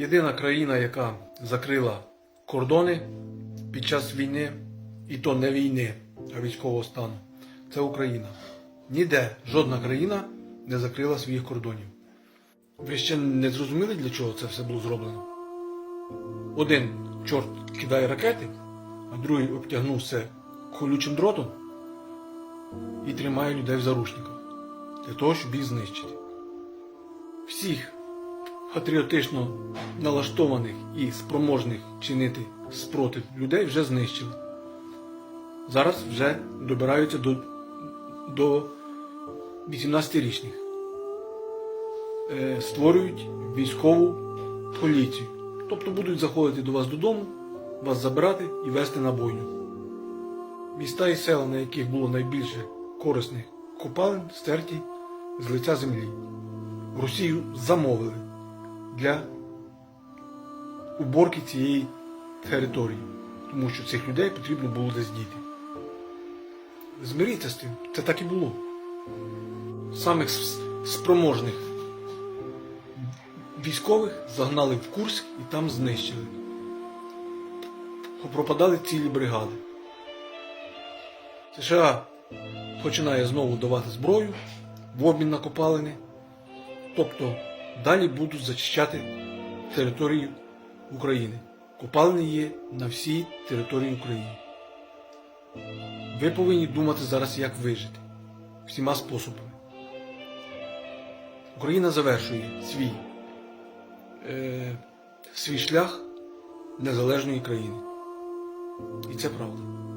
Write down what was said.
Єдина країна, яка закрила кордони під час війни, і то не війни, а військового стану, це Україна. Ніде жодна країна не закрила своїх кордонів. Ви ще не зрозуміли, для чого це все було зроблено? Один чорт кидає ракети, а другий обтягнув все колючим дротом і тримає людей в заручниках для того, щоб їх знищити. Всіх патріотично налаштованих і спроможних чинити спротив людей вже знищили. Зараз вже добираються до, до 18-річних. Е, створюють військову поліцію. Тобто будуть заходити до вас додому, вас забирати і вести на бойню. Міста і села, на яких було найбільше корисних копалин, стерті з лиця землі. Росію замовили для уборки цієї території, тому що цих людей потрібно було десь діти. Змиріться з тим, це так і було. Самих спроможних військових загнали в Курськ і там знищили. Пропадали цілі бригади. США починає знову давати зброю в обмін на копалини. Тобто далі будуть зачищати територію України. Копалини є на всій території України. Ви повинні думати зараз, як вижити всіма способами. Україна завершує свій, е, свій шлях незалежної країни. І це правда.